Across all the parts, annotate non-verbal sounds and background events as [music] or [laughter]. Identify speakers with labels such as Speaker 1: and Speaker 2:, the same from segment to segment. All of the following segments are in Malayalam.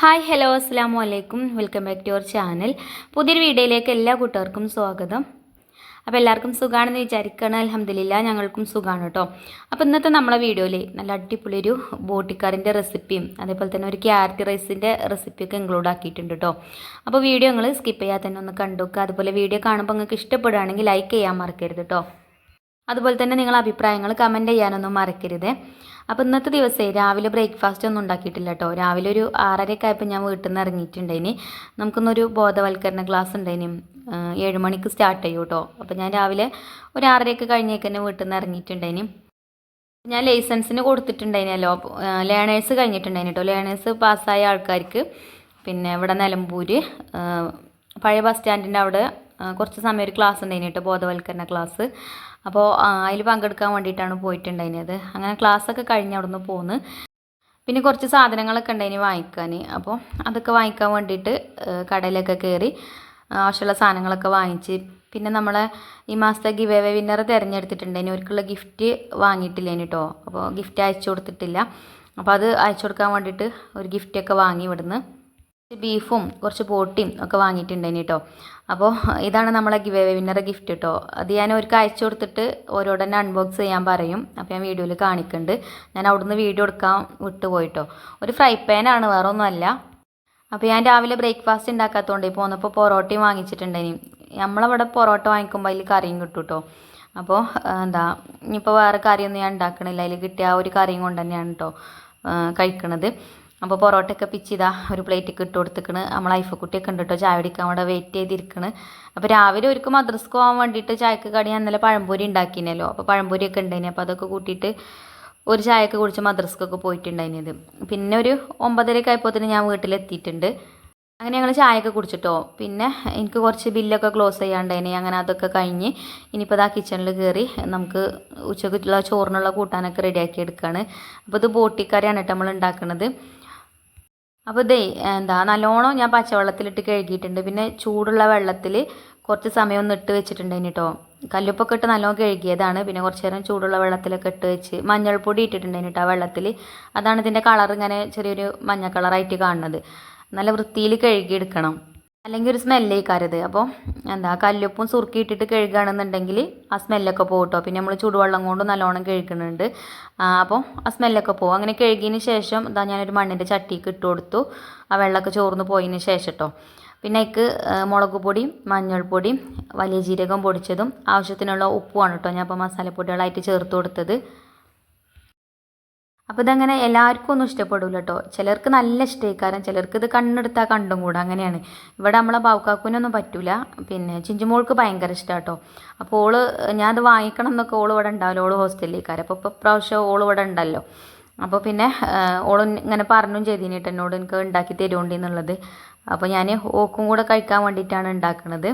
Speaker 1: ഹായ് ഹലോ അസ്സാം വലൈക്കും welcome back to our channel പുതിയൊരു വീഡിയോയിലേക്ക് എല്ലാ കൂട്ടുകാർക്കും സ്വാഗതം. അപ്പോൾ എല്ലാവർക്കും സുഖമാണെന്ന് വിചാരിക്കണം. അലഹമ്മദില്ല ഞങ്ങൾക്കും സുഖമാണ് കേട്ടോ. അപ്പോൾ ഇന്നത്തെ നമ്മളെ വീഡിയോയിൽ നല്ല അടിപൊളി ഒരു ബോട്ടിക്കാറിന്റെ റെസിപ്പിയും അതേപോലെ തന്നെ ഒരു ക്യാരറ്റ് റൈസിന്റെ റെസിപ്പിയൊക്കെ ഇൻക്ലൂഡ് ആക്കിയിട്ടുണ്ട് കേട്ടോ. അപ്പോൾ വീഡിയോ നിങ്ങൾ സ്കിപ്പ് ചെയ്യാതെ തന്നെ ഒന്ന് കണ്ടുവെക്കുക അതുപോലെ വീഡിയോ കാണുമ്പോൾ നിങ്ങൾക്ക് ഇഷ്ടപ്പെടുകയാണെങ്കിൽ ലൈക്ക് ചെയ്യാൻ മറക്കരുത് കേട്ടോ. അതുപോലെ തന്നെ നിങ്ങൾ അഭിപ്രായങ്ങൾ കമന്റ് ചെയ്യാനൊന്നും മറക്കരുത്. അപ്പോൾ ഇന്നത്തെ ദിവസമേ രാവിലെ ബ്രേക്ക്ഫാസ്റ്റ് ഒന്നും ഉണ്ടാക്കിയിട്ടില്ല കേട്ടോ രാവിലെ ഒരു ആറരയൊക്കെ ആയപ്പോൾ ഞാൻ വീട്ടിൽ നിന്ന് ഇറങ്ങിയിട്ടുണ്ടായിനി. നമുക്കൊന്നൊരു ബോധവൽക്കരണ ക്ലാസ് ഉണ്ടായിനി. ഏഴ് മണിക്ക് സ്റ്റാർട്ട് ചെയ്യും കേട്ടോ അപ്പോൾ ഞാൻ രാവിലെ ഒരു ആറരയൊക്കെ കഴിഞ്ഞേക്ക് തന്നെ വീട്ടിൽ നിന്ന് ഇറങ്ങിയിട്ടുണ്ടായിനി. ഞാൻ ലൈസൻസിന് കൊടുത്തിട്ടുണ്ടായിനല്ലോ ലേണേഴ്സ് കഴിഞ്ഞിട്ടുണ്ടായിന് കേട്ടോ ലേണേഴ്സ് പാസ്സായ ആൾക്കാർക്ക്. പിന്നെ ഇവിടെ നിലമ്പൂർ പഴയ ബസ് സ്റ്റാൻഡിന്റെ അവിടെ കുറച്ച് സമയം ഒരു ക്ലാസ് ഉണ്ടായിന് കേട്ടോ ബോധവൽക്കരണ ക്ലാസ്. അപ്പോൾ അതിൽ പങ്കെടുക്കാൻ വേണ്ടിയിട്ടാണ് പോയിട്ടുണ്ടായിരുന്നത്. അങ്ങനെ ക്ലാസ്സൊക്കെ കഴിഞ്ഞ് അവിടെ നിന്ന് പോന്ന്. പിന്നെ കുറച്ച് സാധനങ്ങളൊക്കെ ഉണ്ടായിന് വാങ്ങിക്കാൻ അപ്പോൾ അതൊക്കെ വാങ്ങിക്കാൻ വേണ്ടിയിട്ട് കടയിലൊക്കെ കയറി ആവശ്യമുള്ള സാധനങ്ങളൊക്കെ വാങ്ങിച്ച്. പിന്നെ നമ്മളെ ഈ മാസത്തെ ഗിവ് എവേ വിന്നർ തിരഞ്ഞെടുത്തിട്ടുണ്ടായിന്. അവർക്കുള്ള ഗിഫ്റ്റ് വാങ്ങിയിട്ടില്ല കേട്ടോ അപ്പോൾ ഗിഫ്റ്റ് അയച്ചു കൊടുത്തിട്ടില്ല. അപ്പോൾ അത് അയച്ചു കൊടുക്കാൻ വേണ്ടിയിട്ട് ഒരു ഗിഫ്റ്റൊക്കെ വാങ്ങി ഇവിടുന്ന്. ബീഫും കുറച്ച് പോട്ടിയും ഒക്കെ വാങ്ങിയിട്ടുണ്ടായിന് കേട്ടോ അപ്പോൾ ഇതാണ് നമ്മളെ ഗിവ് വിന്നറെ ഗിഫ്റ്റ് കേട്ടോ അത് ഞാൻ അവർക്ക് അയച്ചു കൊടുത്തിട്ട് ഓരോടെ തന്നെ അൺബോക്സ് ചെയ്യാൻ പറയും. അപ്പോൾ ഞാൻ വീഡിയോയിൽ കാണിക്കുന്നുണ്ട് ഞാൻ അവിടുന്ന് വീഡിയോ എടുക്കാൻ വിട്ടുപോയിട്ടോ ഒരു ഫ്രൈ പാനാണ് വേറെ ഒന്നുമല്ല അപ്പോൾ ഞാൻ രാവിലെ ബ്രേക്ക്ഫാസ്റ്റ് ഉണ്ടാക്കാത്തതുകൊണ്ട് പോന്നപ്പോൾ പൊറോട്ടയും വാങ്ങിച്ചിട്ടുണ്ടായിനി. നമ്മളവിടെ പൊറോട്ട വാങ്ങിക്കുമ്പോൾ അതിൽ കറിയും കിട്ടും കേട്ടോ അപ്പോൾ എന്താ ഇനിയിപ്പോൾ വേറെ കറിയൊന്നും ഞാൻ ഉണ്ടാക്കണില്ല. അതിൽ കിട്ടിയ ആ ഒരു കറിയും കൊണ്ട് തന്നെയാണ് കേട്ടോ കഴിക്കണത്. അപ്പോൾ പൊറോട്ടയൊക്കെ പിച്ചിതാ ഒരു പ്ലേറ്റൊക്കെ ഇട്ട് കൊടുത്തിക്കണ്. നമ്മൾ ഐഫക്കുട്ടിയൊക്കെ ഉണ്ട് കേട്ടോ ചായ കുടിക്കാൻ അവിടെ വെയിറ്റ് ചെയ്തിരിക്കണ്. അപ്പോൾ രാവിലെ ഒരുക്ക് മദ്രസ്ക്ക് പോകാൻ വേണ്ടിയിട്ട് ചായക്ക് കടി ഞാൻ ഇന്നലെ പഴംപൊരി ഉണ്ടാക്കിനല്ലോ. അപ്പോൾ പഴംപൊരിയൊക്കെ ഉണ്ടായിന്. അപ്പോൾ അതൊക്കെ കൂട്ടിയിട്ട് ഒരു ചായയൊക്കെ കുടിച്ച് മദ്രസ്ക്കൊക്കെ പോയിട്ടുണ്ടായിരുന്നത് പിന്നെ ഒരു ഒമ്പതരയൊക്കെ ആയപ്പോൾ ഞാൻ വീട്ടിലെത്തിയിട്ടുണ്ട്. അങ്ങനെ ഞങ്ങൾ ചായയൊക്കെ കുടിച്ചിട്ടോ. പിന്നെ എനിക്ക് കുറച്ച് ബില്ലൊക്കെ ക്ലോസ് ചെയ്യാണ്ടായിനി അങ്ങനെ അതൊക്കെ കഴിഞ്ഞ് ഇനിയിപ്പോൾ ഇതാ കിച്ചണിൽ കയറി നമുക്ക് ഉച്ചക്കുള്ള ചോറിനുള്ള കൂട്ടാനൊക്കെ റെഡിയാക്കി എടുക്കുകയാണ് അപ്പോൾ ഇത് ബോട്ടിക്കറിയാണ് കേട്ടോ നമ്മൾ ഉണ്ടാക്കുന്നത് അപ്പോൾ ഇതേ എന്താ നല്ലോണം ഞാൻ പച്ചവെള്ളത്തിലിട്ട് കഴുകിയിട്ടുണ്ട്. പിന്നെ ചൂടുള്ള വെള്ളത്തിൽ കുറച്ച് സമയം ഒന്ന് ഇട്ട് വെച്ചിട്ടുണ്ട് കേട്ടോ കല്ലുപ്പൊക്കെ ഇട്ട് നല്ലോണം കഴുകിയതാണ്. പിന്നെ കുറച്ച് നേരം ചൂടുള്ള വെള്ളത്തിലൊക്കെ ഇട്ട് വെച്ച് മഞ്ഞൾപ്പൊടി ഇട്ടിട്ടുണ്ട് കേട്ടോ വെള്ളത്തിൽ. അതാണ് ഇതിന്റെ കളർ ഇങ്ങനെ ചെറിയൊരു മഞ്ഞ കളറായിട്ട് കാണുന്നത്. നല്ല വൃത്തിയിൽ കഴുകിയെടുക്കണം. അല്ലെങ്കിൽ ഒരു സ്മെല്ലേക്കാരത് അപ്പോൾ എന്താ കല്ലുപ്പും സുറുക്കിയിട്ടിട്ട് കഴുകുകയാണെന്നുണ്ടെങ്കിൽ ആ സ്മെല്ലൊക്കെ പോകും കേട്ടോ. പിന്നെ നമ്മൾ ചൂടുവെള്ളം കൊണ്ട് നല്ലോണം കഴുകുന്നുണ്ട് അപ്പോൾ ആ സ്മെല്ലൊക്കെ പോകും. അങ്ങനെ കഴുകിയതിന് ശേഷം ഇതാ ഞാനൊരു മണ്ണിന്റെ ചട്ടിക്ക് ഇട്ട് കൊടുത്തു. ആ വെള്ളമൊക്കെ ചോർന്ന് പോയതിന് ശേഷം കേട്ടോ. പിന്നെ അതിക്ക് മുളക് പൊടിയും മഞ്ഞൾപ്പൊടിയും വലിയ ജീരകം പൊടിച്ചതും ആവശ്യത്തിനുള്ള ഉപ്പുമാണ് കേട്ടോ ഞാൻ അപ്പോൾ മസാലപ്പൊടികളായിട്ട് ചേർത്ത് കൊടുത്തത്. അപ്പോൾ ഇതങ്ങനെ എല്ലാവർക്കും ഒന്നും ഇഷ്ടപ്പെടില്ല കേട്ടോ ചിലർക്ക് നല്ല ഇഷ്ടമായിക്കാരം ചിലർക്ക് ഇത് കണ്ണെടുത്താൽ കണ്ടും കൂടെ. അങ്ങനെയാണ്. ഇവിടെ നമ്മളെ ബാവുക്കാക്കുനൊന്നും പറ്റില്ല പിന്നെ ചിഞ്ചുമോൾക്ക് ഭയങ്കര ഇഷ്ടമാണ് കേട്ടോ അപ്പോൾ ഓൾ ഞാൻ അത് വാങ്ങിക്കണം എന്നൊക്കെ ഓൾ ഇവിടെ ഉണ്ടാവില്ല. ഓൾ ഹോസ്റ്റലിലേക്കാരം. അപ്പോൾ ഇപ്പോൾ പ്രാവശ്യം ഓൾ ഇവിടെ ഉണ്ടല്ലോ. അപ്പോൾ പിന്നെ ഓൾ ഇങ്ങനെ പറഞ്ഞും ചെയ്തിനിട്ട് എനിക്ക് ഉണ്ടാക്കി തരുമുണ്ട് എന്നുള്ളത് അപ്പോൾ ഞാൻ ഓക്കും കൂടെ കഴിക്കാൻ വേണ്ടിയിട്ടാണ് ഉണ്ടാക്കുന്നത്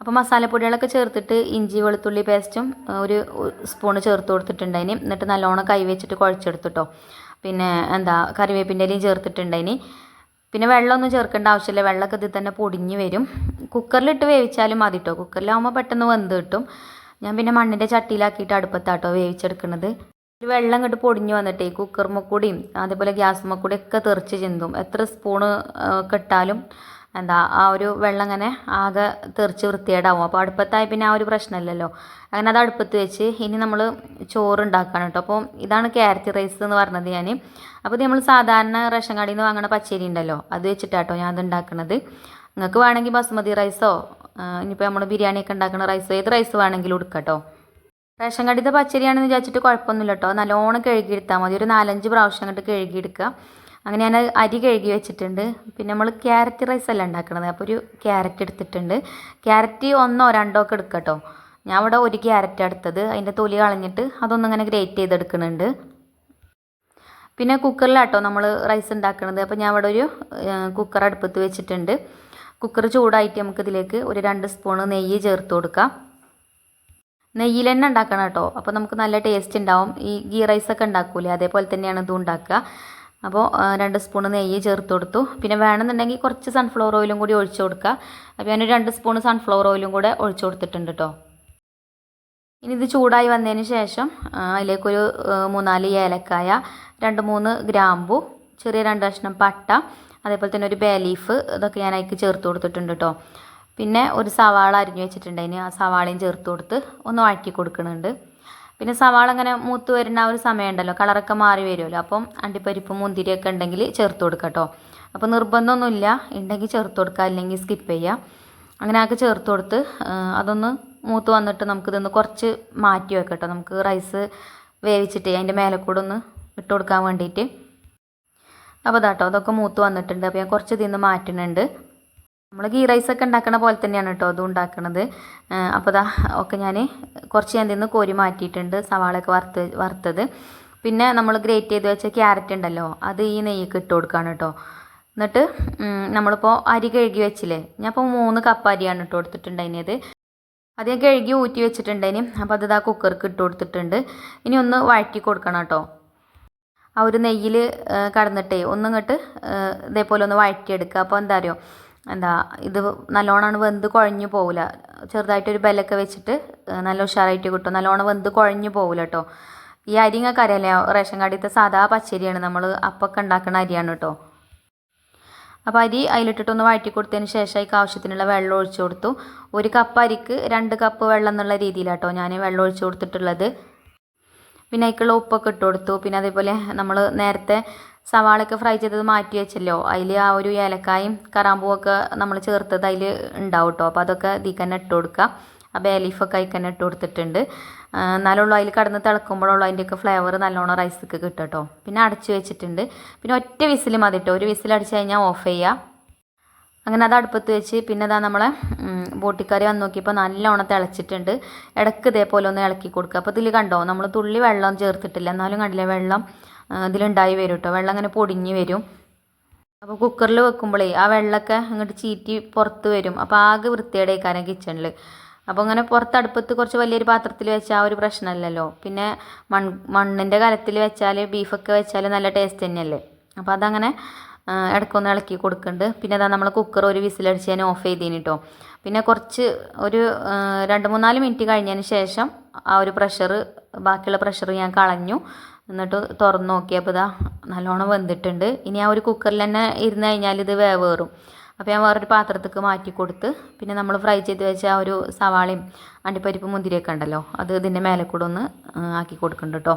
Speaker 1: അപ്പോൾ മസാലപ്പൊടികളൊക്കെ ചേർത്തിട്ട് ഇഞ്ചി വെളുത്തുള്ളി പേസ്റ്റും ഒരു സ്പൂണ് ചേർത്ത് കൊടുത്തിട്ടുണ്ടായിന്. എന്നിട്ട് നല്ലോണം കൈ വെച്ചിട്ട് കുഴച്ചെടുത്തിട്ടോ. പിന്നെ എന്താ കറിവേപ്പിന്റെ ഇലയും ചേർത്തിട്ടുണ്ടായിന്. പിന്നെ വെള്ളമൊന്നും ചേർക്കേണ്ട ആവശ്യമില്ല. വെള്ളമൊക്കെ ഇതിൽ തന്നെ പൊടിഞ്ഞ് വരും. കുക്കറിലിട്ട് വേവിച്ചാലും മതി കേട്ടോ കുക്കറിലാവുമ്പോൾ പെട്ടെന്ന് വെന്ത് കിട്ടും. ഞാൻ പിന്നെ മണ്ണിന്റെ ചട്ടിയിലാക്കിയിട്ട് അടുപ്പത്താട്ടോ വേവിച്ചെടുക്കുന്നത് വെള്ളം ഇങ്ങോട്ട് പൊടിഞ്ഞ് വന്നിട്ടേ കുക്കർമ്മക്കൂടിയും അതേപോലെ ഗ്യാസ്മ്മക്കൂടിയും ഒക്കെ തെറിച്ച് ചിന്തും. എത്ര സ്പൂണ് ഒക്കെ ഇട്ടാലും എന്താ ആ ഒരു വെള്ളം ഇങ്ങനെ ആകെ തെറിച്ച് വൃത്തികേടാവും. അപ്പോൾ അടുപ്പത്തായി പിന്നെ ആ ഒരു പ്രശ്നമില്ലല്ലോ. അങ്ങനെ അത് അടുപ്പത്ത് വെച്ച് ഇനി നമ്മൾ ചോറ് ഉണ്ടാക്കണം കേട്ടോ. അപ്പോൾ ഇതാണ് ക്യാരറ്റ് റൈസ് എന്ന് പറഞ്ഞത് ഞാൻ അപ്പോൾ ഇത് നമ്മൾ സാധാരണ റേഷൻ കടയിൽ നിന്ന് വാങ്ങണ പച്ചരി ഉണ്ടല്ലോ അത് വെച്ചിട്ടാട്ടോ ഞാൻ അത് ഉണ്ടാക്കുന്നത് നിങ്ങൾക്ക് വേണമെങ്കിൽ ബസുമതി റൈസോ ഇനിയിപ്പോൾ നമ്മൾ ബിരിയാണിയൊക്കെ ഉണ്ടാക്കുന്ന റൈസോ ഏത് റൈസ് വേണമെങ്കിലും എടുക്കാം കേട്ടോ. റേഷൻ കടയിലത്തെ പച്ചരിയാണെന്ന് വിചാരിച്ചിട്ട് കുഴപ്പമൊന്നുമില്ല കേട്ടോ. നല്ലോണം കഴുകിയെടുത്താൽ മതി. ഒരു നാലഞ്ച് പ്രാവശ്യം അങ്ങോട്ട് കഴുകിയെടുക്കുക. അങ്ങനെ ഞാൻ അരി കഴുകി വെച്ചിട്ടുണ്ട്. പിന്നെ നമ്മൾ ക്യാരറ്റ് റൈസ് അല്ല ഉണ്ടാക്കണത്? അപ്പോൾ ഒരു ക്യാരറ്റ് എടുത്തിട്ടുണ്ട്. ക്യാരറ്റ് ഒന്നോ രണ്ടോ ഒക്കെ എടുക്കട്ടോ കേട്ടോ ഞാൻ ഇവിടെ ഒരു ക്യാരറ്റ് എടുത്തത്. അതിന്റെ തൊലി കളഞ്ഞിട്ട് അതൊന്നും ഇങ്ങനെ ഗ്രേറ്റ് ചെയ്തെടുക്കുന്നുണ്ട്. പിന്നെ കുക്കറിലാട്ടോ നമ്മൾ റൈസ് ഉണ്ടാക്കുന്നത് അപ്പോൾ ഞാൻ അവിടെ ഒരു കുക്കർ അടുപ്പത്ത് വെച്ചിട്ടുണ്ട്. കുക്കർ ചൂടായിട്ട് നമുക്കിതിലേക്ക് ഒരു രണ്ട് സ്പൂൺ നെയ്യ് ചേർത്ത് കൊടുക്കാം. നെയ്യിൽ തന്നെ ഉണ്ടാക്കണം കേട്ടോ അപ്പോൾ നമുക്ക് നല്ല ടേസ്റ്റ് ഉണ്ടാവും. ഈ ഗീ റൈസൊക്കെ ഉണ്ടാക്കൂലേ? അതേപോലെ തന്നെയാണ് ഇതും ഉണ്ടാക്കുക. അപ്പോൾ രണ്ട് സ്പൂണ് നെയ്യ് ചേർത്ത് കൊടുത്തു. പിന്നെ വേണമെന്നുണ്ടെങ്കിൽ കുറച്ച് സൺഫ്ലവർ ഓയിലും കൂടി ഒഴിച്ചു കൊടുക്കുക. അപ്പോൾ ഞാനൊരു രണ്ട് സ്പൂൺ സൺഫ്ലവർ ഓയിലും കൂടെ ഒഴിച്ചു കൊടുത്തിട്ടുണ്ട് കേട്ടോ ഇനി ഇത് ചൂടായി വന്നതിന് ശേഷം അതിലേക്കൊരു മൂന്നാൽ ഏലക്കായ രണ്ട് മൂന്ന് ഗ്രാമ്പു ചെറിയ രണ്ട് കഷ്ണം പട്ട അതേപോലെ തന്നെ ഒരു ബേ ലീഫ് ഇതൊക്കെ ഞാൻ അതിലേക്ക് ചേർത്ത് കൊടുത്തിട്ടുണ്ട് കേട്ടോ പിന്നെ ഒരു സവാള അരിഞ്ഞു വെച്ചിട്ടുണ്ട്. അതിന് ആ സവാളയും ചേർത്ത് കൊടുത്ത് ഒന്ന് വഴറ്റി കൊടുക്കുന്നുണ്ട്. പിന്നെ സവാള അങ്ങനെ മൂത്ത് വരുന്ന ഒരു സമയമുണ്ടല്ലോ കളറൊക്കെ മാറി വരുമല്ലോ. അപ്പം അണ്ടിപ്പരിപ്പ് മുന്തിരിയൊക്കെ ഉണ്ടെങ്കിൽ ചേർത്ത് കൊടുക്കുക കേട്ടോ. അപ്പോൾ നിർബന്ധമൊന്നുമില്ല. ഉണ്ടെങ്കിൽ ചേർത്ത് കൊടുക്കുക അല്ലെങ്കിൽ സ്കിപ്പ് ചെയ്യുക അങ്ങനെ ആക്കി ചേർത്ത് കൊടുത്ത് അതൊന്ന് മൂത്ത് വന്നിട്ട് നമുക്കിതൊന്ന് കുറച്ച് മാറ്റി വെക്കാം കേട്ടോ. നമുക്ക് റൈസ് വേവിച്ചിട്ട് അതിന്റെ മേലെ കൂടെ ഒന്ന് ഇട്ട് കൊടുക്കാൻ വേണ്ടിയിട്ട്. അപ്പോൾ അതാട്ടോ അതൊക്കെ മൂത്ത് വന്നിട്ടുണ്ട്. അപ്പോൾ ഞാൻ കുറച്ച് ഇതിൽ നിന്ന് മാറ്റുന്നുണ്ട്. നമ്മൾ ഗീ റൈസ് ഒക്കെ ഉണ്ടാക്കണ പോലെ തന്നെയാണ് കേട്ടോ അതും ഉണ്ടാക്കണത്. അപ്പോൾ ദാ ഒക്കെ ഞാൻ കുറച്ച് ഞാൻ നിന്ന് കോരി മാറ്റിയിട്ടുണ്ട് സവാളയൊക്കെ വറുത്ത് വറുത്തത്. പിന്നെ നമ്മൾ ഗ്രേറ്റ് ചെയ്ത് വെച്ച ക്യാരറ്റ് ഉണ്ടല്ലോ അത് ഈ നെയ്യൊക്കെ ഇട്ട് കൊടുക്കുകയാണ് കേട്ടോ എന്നിട്ട് നമ്മളിപ്പോൾ അരി കഴുകി വെച്ചില്ലേ ഞാൻ ഇപ്പോൾ മൂന്ന് കപ്പ് അരിയാണ് ഇട്ട് കൊടുത്തിട്ടുണ്ടായിരുന്നത് അത് ഞാൻ കഴുകി ഊറ്റി വെച്ചിട്ടുണ്ടായിന് അപ്പോൾ അത് ഇതാ കുക്കർക്ക് ഇട്ട് കൊടുത്തിട്ടുണ്ട്. ഇനി ഒന്ന് വഴറ്റി കൊടുക്കണം കേട്ടോ ആ ഒരു നെയ്യിൽ കടന്നിട്ടേ ഒന്നിങ്ങോട്ട് ഇതേപോലെ ഒന്ന് വഴറ്റിയെടുക്കുക അപ്പോൾ എന്താ അറിയോ എന്താ ഇത് നല്ലോണം വെന്ത് കുഴഞ്ഞു പോകില്ല ചെറുതായിട്ടൊരു ബെല്ലൊക്കെ വെച്ചിട്ട് നല്ല ഉഷാറായിട്ട് കിട്ടും. നല്ലോണം വെന്ത് കുഴഞ്ഞു പോകില്ല കേട്ടോ ഈ അരി നിങ്ങൾക്ക് അറിയാലേ? റേഷൻ കടയിലത്തെ സാധാ പച്ചരിയാണ്. നമ്മൾ അപ്പൊക്കെ ഉണ്ടാക്കുന്ന അരിയാണ് കേട്ടോ അപ്പോൾ അരി അതിലിട്ടിട്ടൊന്ന് വഴറ്റി കൊടുത്തതിന് ശേഷം അതിക്ക് ആവശ്യത്തിനുള്ള വെള്ളം ഒഴിച്ചു കൊടുത്തു. ഒരു കപ്പ് അരിക്ക് രണ്ട് കപ്പ് വെള്ളം എന്നുള്ള രീതിയിലാട്ടോ ഞാൻ വെള്ളം ഒഴിച്ചു കൊടുത്തിട്ടുള്ളത്. പിന്നെ അതിക്കുള്ള ഉപ്പൊക്കെ ഇട്ട് കൊടുത്തു. പിന്നെ അതേപോലെ നമ്മൾ നേരത്തെ സവാളയൊക്കെ ഫ്രൈ ചെയ്തത് മാറ്റി വെച്ചല്ലോ. അതിൽ ആ ഒരു ഏലക്കായും കറാമ്പൂവൊക്കെ നമ്മൾ ചേർത്തത് അതിൽ ഉണ്ടാവും കേട്ടോ അപ്പോൾ അതൊക്കെ ഇതിൽ തന്നെ ഇട്ട് കൊടുക്കുക. ആ ബേ ലീഫൊക്കെ അതിൽ തന്നെ ഇട്ട് കൊടുത്തിട്ടുണ്ട്. എന്നാലുള്ളൂ അതിൽ കടന്ന് തിളക്കുമ്പോഴുള്ളൂ അതിന്റെയൊക്കെ ഫ്ലേവർ നല്ലോണം റൈസൊക്കെ കിട്ടും കേട്ടോ പിന്നെ അടച്ചു വെച്ചിട്ടുണ്ട്. പിന്നെ ഒറ്റ വിസിൽ മതി കേട്ടോ ഒരു വിസിൽ അടിച്ച് കഴിഞ്ഞാൽ ഓഫ് ചെയ്യുക അങ്ങനെ അത് അടുപ്പത്ത് വെച്ച് പിന്നെ അതാ നമ്മളെ ബോട്ടിക്കറി വന്ന് നോക്കിയപ്പോൾ നല്ലോണം തിളച്ചിട്ടുണ്ട്. ഇടയ്ക്ക് ഇതേപോലെ ഒന്ന് ഇളക്കി കൊടുക്കുക. അപ്പോൾ ഇതിൽ കണ്ടോ നമ്മൾ തുള്ളി വെള്ളം ചേർത്തിട്ടില്ല. എന്നാലും കണ്ടില്ല വെള്ളം ഇതിലുണ്ടായി വരും കേട്ടോ വെള്ളം അങ്ങനെ പൊടിഞ്ഞ് വരും. അപ്പോൾ കുക്കറിൽ വെക്കുമ്പോഴേ ആ വെള്ളമൊക്കെ അങ്ങോട്ട് ചീറ്റി പുറത്ത് വരും. അപ്പോൾ ആകെ വൃത്തിയേടേക്കാരം കിച്ചണിൽ അപ്പോൾ അങ്ങനെ പുറത്ത് അടുപ്പത്ത് കുറച്ച് വലിയൊരു പാത്രത്തിൽ വെച്ചാൽ ആ ഒരു പ്രശ്നമല്ലല്ലോ പിന്നെ മൺ മണ്ണിന്റെ കലത്തിൽ വെച്ചാൽ ബീഫൊക്കെ വെച്ചാൽ നല്ല ടേസ്റ്റ് തന്നെയല്ലേ. അപ്പോൾ അതങ്ങനെ ഇടയ്ക്കൊന്ന് ഇളക്കി കൊടുക്കുന്നുണ്ട് പിന്നെ അതാ നമ്മൾ കുക്കർ ഒരു വിസിലടിച്ച് ഞാൻ ഓഫ് ചെയ്തേന് കേട്ടോ പിന്നെ കുറച്ച് ഒരു രണ്ട് മൂന്നാൽ മിനിറ്റ് കഴിഞ്ഞതിന് ശേഷം ആ ഒരു പ്രഷർ ബാക്കിയുള്ള പ്രഷർ ഞാൻ കളഞ്ഞു. എന്നിട്ട് തുറന്ന് നോക്കിയപ്പോൾ ഇതാ നല്ലോണം വെന്തിട്ടുണ്ട്. ഇനി ആ ഒരു കുക്കറിൽ തന്നെ ഇരുന്ന് കഴിഞ്ഞാൽ ഇത് വേവേറും. അപ്പോൾ ഞാൻ വേറൊരു പാത്രത്തേക്ക് മാറ്റി കൊടുത്ത് പിന്നെ നമ്മൾ ഫ്രൈ ചെയ്ത് വെച്ച ആ ഒരു സവാളയും അണ്ടിപ്പരിപ്പ് മുന്തിരിയൊക്കെ ഉണ്ടല്ലോ അത് ഇതിന്റെ മേലെ കൂടെ ഒന്ന് ആക്കി കൊടുക്കുന്നുണ്ട് കേട്ടോ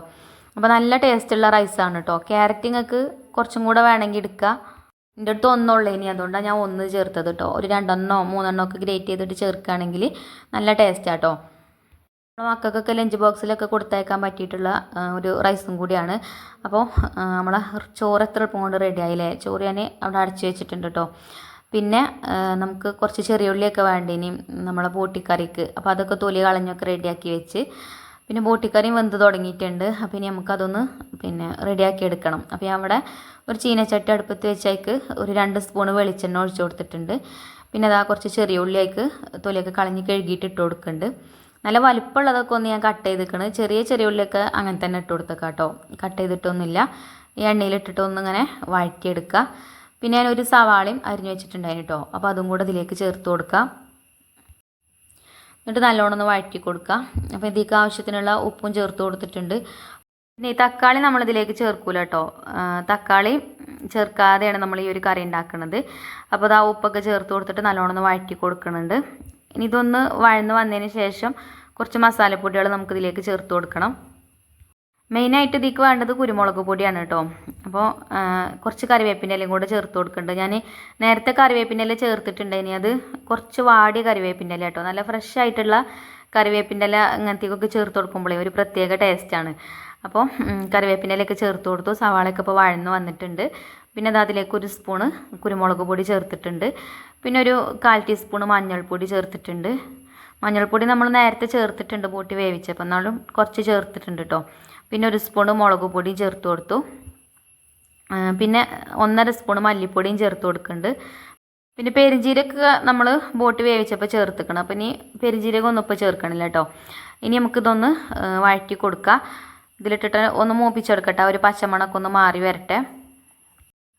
Speaker 1: അപ്പോൾ നല്ല ടേസ്റ്റുള്ള റൈസാണ് കേട്ടോ ക്യാരറ്റ് നിങ്ങൾക്ക് കുറച്ചും കൂടെ വേണമെങ്കിൽ എടുക്കുക എന്റെ അടുത്ത് ഒന്നുള്ളൂ ഇനി അതുകൊണ്ടാണ് ഞാൻ ഒന്ന് ചേർത്തത് കേട്ടോ ഒരു രണ്ടെണ്ണോ മൂന്നെണ്ണോ ഒക്കെ ഗ്രേറ്റ് ചെയ്തിട്ട് ചേർക്കുകയാണെങ്കിൽ നല്ല ടേസ്റ്റാണ് കേട്ടോ നമ്മുടെ മക്കൾക്കൊക്കെ ലഞ്ച് ബോക്സിലൊക്കെ കൊടുത്തയക്കാൻ പറ്റിയിട്ടുള്ള ഒരു റൈസും കൂടിയാണ്. അപ്പോൾ നമ്മളെ ചോറ് എത്ര എളുപ്പം കൊണ്ട് റെഡി ആയില്ലേ? ചോറ് ഞാൻ അവിടെ അടച്ചു വെച്ചിട്ടുണ്ട് കേട്ടോ പിന്നെ നമുക്ക് കുറച്ച് ചെറിയ ഉള്ളിയൊക്കെ വേണ്ടേനി നമ്മളെ ബോട്ടിക്കറിക്ക്. അപ്പോൾ അതൊക്കെ തൊലി കളഞ്ഞൊക്കെ റെഡിയാക്കി വെച്ച്. പിന്നെ ബോട്ടിക്കറിയും വെന്ത് തുടങ്ങിയിട്ടുണ്ട്. അപ്പോൾ ഇനി നമുക്കതൊന്ന് പിന്നെ റെഡിയാക്കി എടുക്കണം. അപ്പോൾ ഞാൻ അവിടെ ഒരു ചീനച്ചട്ടി അടുപ്പത്ത് വെച്ചേക്ക് ഒരു രണ്ട് സ്പൂണ് വെളിച്ചെണ്ണ ഒഴിച്ചു കൊടുത്തിട്ടുണ്ട്. പിന്നെ അതാ കുറച്ച് ചെറിയ ഉള്ളിയേക്ക് തൊലിയൊക്കെ കളഞ്ഞ് കഴുകിയിട്ട് ഇട്ട് കൊടുക്കുന്നുണ്ട്. നല്ല വലിപ്പമുള്ളതൊക്കെ ഒന്ന് ഞാൻ കട്ട് ചെയ്തിക്കണ്. ചെറിയ ചെറിയ ഉള്ളിലൊക്കെ അങ്ങനെ തന്നെ ഇട്ട് കൊടുത്തേക്കാം കേട്ടോ കട്ട് ചെയ്തിട്ടൊന്നുമില്ല. ഈ എണ്ണയിലിട്ടിട്ട് ഒന്നിങ്ങനെ വഴറ്റിയെടുക്കുക പിന്നെ ഞാൻ ഒരു സവാളയും അരിഞ്ഞു വെച്ചിട്ടുണ്ടായിരുന്നു കേട്ടോ അപ്പോൾ അതും കൂടെ ഇതിലേക്ക് ചേർത്ത് കൊടുക്കാം. എന്നിട്ട് നല്ലോണം ഒന്ന് വഴറ്റി കൊടുക്കുക അപ്പോൾ ഇതിലേക്ക് ആവശ്യത്തിനുള്ള ഉപ്പും ചേർത്ത് കൊടുത്തിട്ടുണ്ട്. പിന്നെ ഈ തക്കാളി നമ്മളിതിലേക്ക് ചേർക്കൂല കേട്ടോ തക്കാളി ചേർക്കാതെയാണ് നമ്മൾ ഈ ഒരു കറി ഉണ്ടാക്കുന്നത് അപ്പോൾ അത് ആ ഉപ്പൊക്കെ ചേർത്ത് കൊടുത്തിട്ട് നല്ലോണം ഒന്ന് വഴറ്റി കൊടുക്കുന്നുണ്ട് ഇനി ഇതൊന്ന് വഴന്ന് വന്നതിന് ശേഷം കുറച്ച് മസാലപ്പൊടികൾ നമുക്കിതിലേക്ക് ചേർത്ത് കൊടുക്കണം. മെയിനായിട്ട് ഇതിലേക്ക് വേണ്ടത് കുരുമുളക് പൊടിയാണ് കേട്ടോ. അപ്പോൾ കുറച്ച് കറിവേപ്പിന്റെ ഇലയും കൂടെ ചേർത്ത് കൊടുക്കുന്നുണ്ട്. ഞാൻ നേരത്തെ കറിവേപ്പിന്റെ ഇല ചേർത്തിട്ടുണ്ട്. ഇനി അത് കുറച്ച് വാടിയ കറിവേപ്പിന്റെ ഇല കേട്ടോ. നല്ല ഫ്രഷ് ആയിട്ടുള്ള കറിവേപ്പിന്റെ ഇല ഇങ്ങനത്തേക്കൊക്കെ ചേർത്ത് കൊടുക്കുമ്പോഴേ ഒരു പ്രത്യേക ടേസ്റ്റാണ് അപ്പോൾ കറിവേപ്പിന്റെ ഇലയൊക്കെ ചേർത്ത് കൊടുത്തു. സവാളയൊക്കെ ഇപ്പോൾ വഴന്ന് വന്നിട്ടുണ്ട്. പിന്നെ അത് അതിലേക്ക് ഒരു സ്പൂണ് കുരുമുളക് പൊടി ചേർത്തിട്ടുണ്ട്. പിന്നെ ഒരു കാൽ ടീസ്പൂണ് മഞ്ഞൾപ്പൊടി ചേർത്തിട്ടുണ്ട്. മഞ്ഞൾപ്പൊടി നമ്മൾ നേരത്തെ ചേർത്തിട്ടുണ്ട് ബോട്ടി വേവിച്ചപ്പോൾ എന്നാലും കുറച്ച് ചേർത്തിട്ടുണ്ട് കേട്ടോ പിന്നെ ഒരു സ്പൂണ് മുളക് പൊടിയും ചേർത്ത് കൊടുത്തു. പിന്നെ ഒന്നര സ്പൂണ് മല്ലിപ്പൊടിയും ചേർത്ത് കൊടുക്കുന്നുണ്ട്. പിന്നെ പെരിഞ്ജീരക നമ്മൾ ബോട്ട് വേവിച്ചപ്പോൾ ചേർത്തിക്കണം. അപ്പം ഇനി പെരിഞ്ജീരകം ഒന്നും ഇപ്പോൾ ചേർക്കണില്ല കേട്ടോ ഇനി നമുക്കിതൊന്ന് വഴറ്റി കൊടുക്കുക ഇതിലിട്ടിട്ട് ഒന്ന് മൂപ്പിച്ചെടുക്കട്ടെ. ഒരു പച്ചമണക്കൊന്ന് മാറി വരട്ടെ.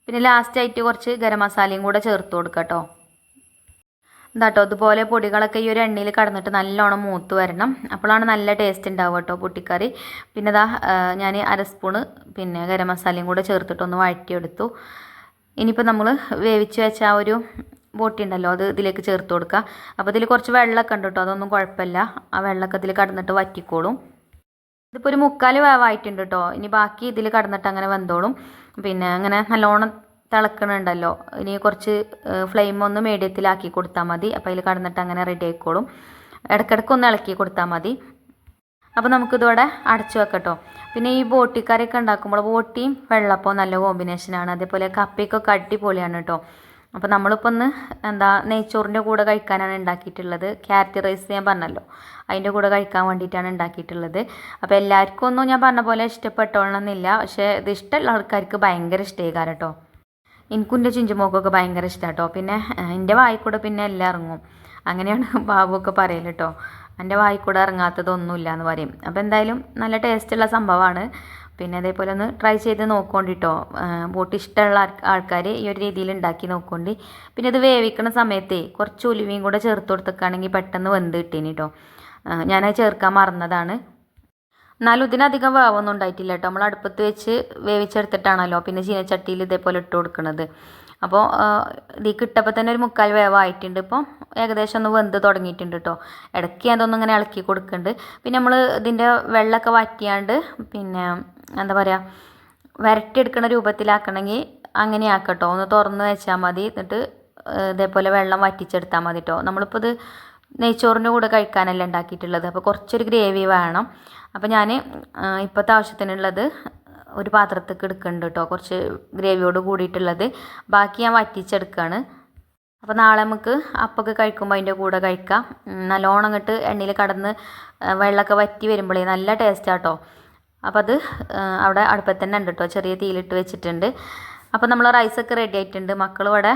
Speaker 1: പിന്നെ ലാസ്റ്റ് ആയിട്ട് കുറച്ച് ഗരം മസാലയും കൂടെ ചേർത്ത് കൊടുക്കുക കേട്ടോ. ഇതാട്ടോ അതുപോലെ പൊടികളൊക്കെ ഈ ഒരു എണ്ണയിൽ കടന്നിട്ട് നല്ലോണം മൂത്ത് വരണം. അപ്പോഴാണ് നല്ല ടേസ്റ്റ് ഉണ്ടാവുക കേട്ടോ പൊട്ടിക്കറി. പിന്നെ ഇതാ ഞാൻ അര സ്പൂണ് പിന്നെ ഗരം മസാലയും കൂടെ ചേർത്തിട്ടൊന്ന് വഴറ്റിയെടുത്തു. ഇനിയിപ്പോൾ നമ്മൾ വേവിച്ച് വെച്ച ആ ഒരു ബോട്ടി ഉണ്ടല്ലോ അത് ഇതിലേക്ക് ചേർത്ത് കൊടുക്കുക അപ്പോൾ ഇതിൽ കുറച്ച് വെള്ളമൊക്കെ ഉണ്ട് കേട്ടോ അതൊന്നും കുഴപ്പമില്ല. ആ വെള്ളമൊക്കെ ഇതിൽ കടന്നിട്ട് വറ്റിക്കോളും. ഇതിപ്പോൾ ഒരു മുക്കാൽ വേവായിട്ടുണ്ട് കേട്ടോ ഇനി ബാക്കി ഇതിൽ കടന്നിട്ട് അങ്ങനെ വെന്തോളും. പിന്നെ അങ്ങനെ നല്ലോണം തിളക്കണുണ്ടല്ലോ. ഇനി കുറച്ച് ഫ്ലെയിം ഒന്ന് മീഡിയത്തിലാക്കി കൊടുത്താൽ മതി. അപ്പോൾ അതിൽ കടന്നിട്ട് അങ്ങനെ റെഡി ആയിക്കോളും. ഇടയ്ക്കിടയ്ക്ക് ഒന്ന് ഇളക്കി കൊടുത്താൽ മതി. അപ്പോൾ നമുക്കിതോടെ അടച്ചു വെക്കട്ടോ. പിന്നെ ഈ ബോട്ടിക്കറിയൊക്കെ ഉണ്ടാക്കുമ്പോൾ ബോട്ടിയും വെള്ളപ്പവും നല്ല കോമ്പിനേഷനാണ് അതേപോലെ കപ്പയ്ക്കൊക്കെ അടിപൊളിയാണ് കേട്ടോ അപ്പോൾ നമ്മളിപ്പോൾ ഒന്ന് എന്താ നെയ്ച്ചോറിന്റെ കൂടെ കഴിക്കാനാണ് ഉണ്ടാക്കിയിട്ടുള്ളത്. ക്യാരറ്റ് റൈസ് ഞാൻ പറഞ്ഞല്ലോ. അതിന്റെ കൂടെ കഴിക്കാൻ വേണ്ടിയിട്ടാണ് ഉണ്ടാക്കിയിട്ടുള്ളത്. അപ്പോൾ എല്ലാവർക്കും ഒന്നും ഞാൻ പറഞ്ഞ പോലെ ഇഷ്ടപ്പെട്ടോളണമെന്നില്ല. പക്ഷേ ഇത് ഇഷ്ടമുള്ള ആൾക്കാർക്ക് ഭയങ്കര ഇഷ്ടമായി കേട്ടോ എനിക്കും എന്റെ ചിഞ്ചുമോക്കൊക്കെ ഭയങ്കര ഇഷ്ടമാണ് കേട്ടോ പിന്നെ എന്റെ വായിക്കൂടെ പിന്നെ എല്ലാം ഇറങ്ങും. അങ്ങനെയാണ് [laughs] ബാബുവൊക്കെ പറയൽ കേട്ടോ എന്റെ വായിക്കൂടെ ഇറങ്ങാത്തതൊന്നുമില്ല എന്ന് പറയും. അപ്പോൾ എന്തായാലും നല്ല ടേസ്റ്റുള്ള സംഭവമാണ്. പിന്നെ അതേപോലെ ഒന്ന് ട്രൈ ചെയ്ത് നോക്കോണ്ടിട്ടോ. ബോട്ട് ഇഷ്ടമുള്ള ആൾക്കാർ ഈ ഒരു രീതിയിൽ ഉണ്ടാക്കി നോക്കോണ്ടി. പിന്നെ ഇത് വേവിക്കുന്ന സമയത്തേ കുറച്ച് ഉലുവയും കൂടെ ചേർത്ത് കൊടുത്തേക്കാണെങ്കിൽ പെട്ടെന്ന് വെന്ത് കിട്ടീനി കേട്ടോ ഞാനത് ചേർക്കാൻ മറന്നതാണ്. എന്നാലും ഇതിനധികം വേവൊന്നും ഉണ്ടായിട്ടില്ല കേട്ടോ. നമ്മൾ അടുപ്പത്ത് വെച്ച് വേവിച്ചെടുത്തിട്ടാണല്ലോ പിന്നെ ചീനച്ചട്ടിയിൽ ഇതേപോലെ ഇട്ട് കൊടുക്കുന്നത് അപ്പോൾ ഇത് കിട്ടപ്പോൾ തന്നെ ഒരു മുക്കാൽ വേവായിട്ടുണ്ട്. ഇപ്പോൾ ഏകദേശം ഒന്ന് വെന്ത് തുടങ്ങിയിട്ടുണ്ട് കേട്ടോ. ഇടയ്ക്ക് അതൊന്നും ഇങ്ങനെ ഇളക്കി കൊടുക്കുന്നുണ്ട് പിന്നെ നമ്മൾ ഇതിന്റെ വെള്ളമൊക്കെ വറ്റിയാണ്ട് പിന്നെ എന്താ പറയുക വരട്ടിയെടുക്കുന്ന രൂപത്തിലാക്കണമെങ്കിൽ അങ്ങനെ ആക്കട്ടോ ഒന്ന് തുറന്ന് വെച്ചാൽ മതി. എന്നിട്ട് ഇതേപോലെ വെള്ളം വറ്റിച്ചെടുത്താൽ മതി കേട്ടോ നമ്മളിപ്പോൾ ഇത് നെയ്ച്ചോറിന്റെ കൂടെ കഴിക്കാനല്ല ഉണ്ടാക്കിയിട്ടുള്ളത്. അപ്പോൾ കുറച്ചൊരു ഗ്രേവി വേണം. അപ്പോൾ ഞാൻ ഇപ്പോഴത്തെ ആവശ്യത്തിനുള്ളത് ഒരു പാത്രത്തേക്ക് എടുക്കുന്നുണ്ട് കേട്ടോ കുറച്ച് ഗ്രേവിയോട് കൂടിയിട്ടുള്ളത്. ബാക്കി ഞാൻ വറ്റിച്ചെടുക്കുകയാണ് അപ്പോൾ നാളെ നമുക്ക് അപ്പൊക്കെ കഴിക്കുമ്പോൾ അതിന്റെ കൂടെ കഴിക്കാം. നല്ലോണം അങ്ങോട്ട് എണ്ണയിൽ കടന്ന് വെള്ളമൊക്കെ വറ്റി വരുമ്പോഴേ നല്ല ടേസ്റ്റാണ് കേട്ടോ അപ്പോൾ അത് അവിടെ അടുപ്പത്ത് തന്നെ ഉണ്ട് കേട്ടോ ചെറിയ തീയിലിട്ട് വെച്ചിട്ടുണ്ട്. അപ്പോൾ നമ്മൾ റൈസൊക്കെ റെഡി ആയിട്ടുണ്ട്. മക്കൾ ഇവിടെ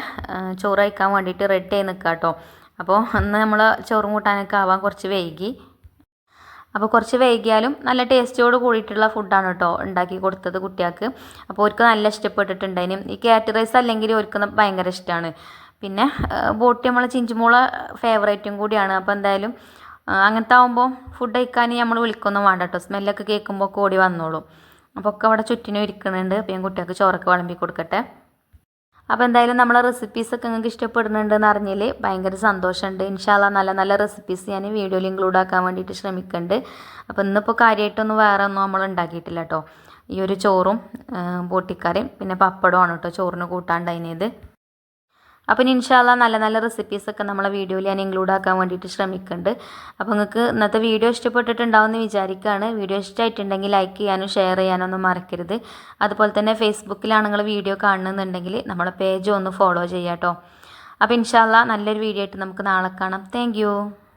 Speaker 1: ചോറ് കഴിക്കാൻ വേണ്ടിയിട്ട് റെഡി ആയി നിൽക്കാം കേട്ടോ അപ്പോൾ അന്ന് നമ്മൾ ചോറും കൂട്ടാനൊക്കെ ആവാൻ കുറച്ച് വൈകി. അപ്പോൾ കുറച്ച് വൈകിയാലും നല്ല ടേസ്റ്റോട് കൂടിയിട്ടുള്ള ഫുഡാണ് കേട്ടോ ഉണ്ടാക്കി കൊടുത്തത് കുട്ടികൾക്ക്. അപ്പോൾ അവർക്ക് നല്ല ഇഷ്ടപ്പെട്ടിട്ടുണ്ടായിനും ഈ കാറ്റ് റൈസ് അല്ലെങ്കിൽ അവർക്ക് ഭയങ്കര ഇഷ്ടമാണ് പിന്നെ ബോട്ടി നമ്മളെ ചിഞ്ചുമോള ഫേവറേറ്റും കൂടിയാണ്. അപ്പോൾ എന്തായാലും അങ്ങനത്തെ ആകുമ്പോൾ ഫുഡ് കഴിക്കാൻ നമ്മൾ വിളിക്കൊന്നും വേണ്ട കേട്ടോ സ്മെല്ലൊക്കെ കേൾക്കുമ്പോൾ കൂടി വന്നോളും. അപ്പോൾ ഒക്കെ അവിടെ ചുറ്റിനും ഇരിക്കുന്നുണ്ട്. അപ്പോൾ ഞാൻ കുട്ടികൾക്ക് ചോറൊക്കെ വിളമ്പി കൊടുക്കട്ടെ. അപ്പോൾ എന്തായാലും നമ്മളെ റെസിപ്പീസൊക്കെ നിങ്ങൾക്ക് ഇഷ്ടപ്പെടുന്നുണ്ടെന്ന് അറിഞ്ഞാൽ ഭയങ്കര സന്തോഷമുണ്ട്. ഇൻഷാല്ല നല്ല നല്ല റെസിപ്പീസ് ഞാൻ വീഡിയോയിൽ ഇൻക്ലൂഡ് ആക്കാൻ വേണ്ടിയിട്ട് ശ്രമിക്കുന്നുണ്ട്. അപ്പോൾ ഇന്നിപ്പോൾ കാര്യമായിട്ടൊന്നും വേറെ ഒന്നും നമ്മൾ ഉണ്ടാക്കിയിട്ടില്ല കേട്ടോ ഈ ഒരു ചോറും ബോട്ടിക്കറിയും പിന്നെ പപ്പടമാണ് കേട്ടോ ചോറിന് കൂട്ടാണ്ടായിനത് അപ്പം ഇൻഷാല്ല നല്ല നല്ല റെസിപ്പീസൊക്കെ നമ്മളെ വീഡിയോയിൽ ഞാൻ ഇൻക്ലൂഡ് ആക്കാൻ വേണ്ടിയിട്ട് ശ്രമിക്കുന്നുണ്ട് അപ്പോൾ നിങ്ങൾക്ക് ഇന്നത്തെ വീഡിയോ ഇഷ്ടപ്പെട്ടിട്ടുണ്ടാവുമെന്ന് വിചാരിക്കുകയാണ് വീഡിയോ ഇഷ്ടമായിട്ടുണ്ടെങ്കിൽ ലൈക്ക് ചെയ്യാനും ഷെയർ ചെയ്യാനൊന്നും മറക്കരുത്. അതുപോലെ തന്നെ ഫേസ്ബുക്കിലാണ് നിങ്ങൾ വീഡിയോ കാണുന്നുണ്ടെങ്കിൽ നമ്മളെ പേജ് ഒന്ന് ഫോളോ ചെയ്യാം കേട്ടോ അപ്പോൾ ഇൻഷാല്ല നല്ലൊരു വീഡിയോ ആയിട്ട് നമുക്ക് നാളെ കാണാം. താങ്ക്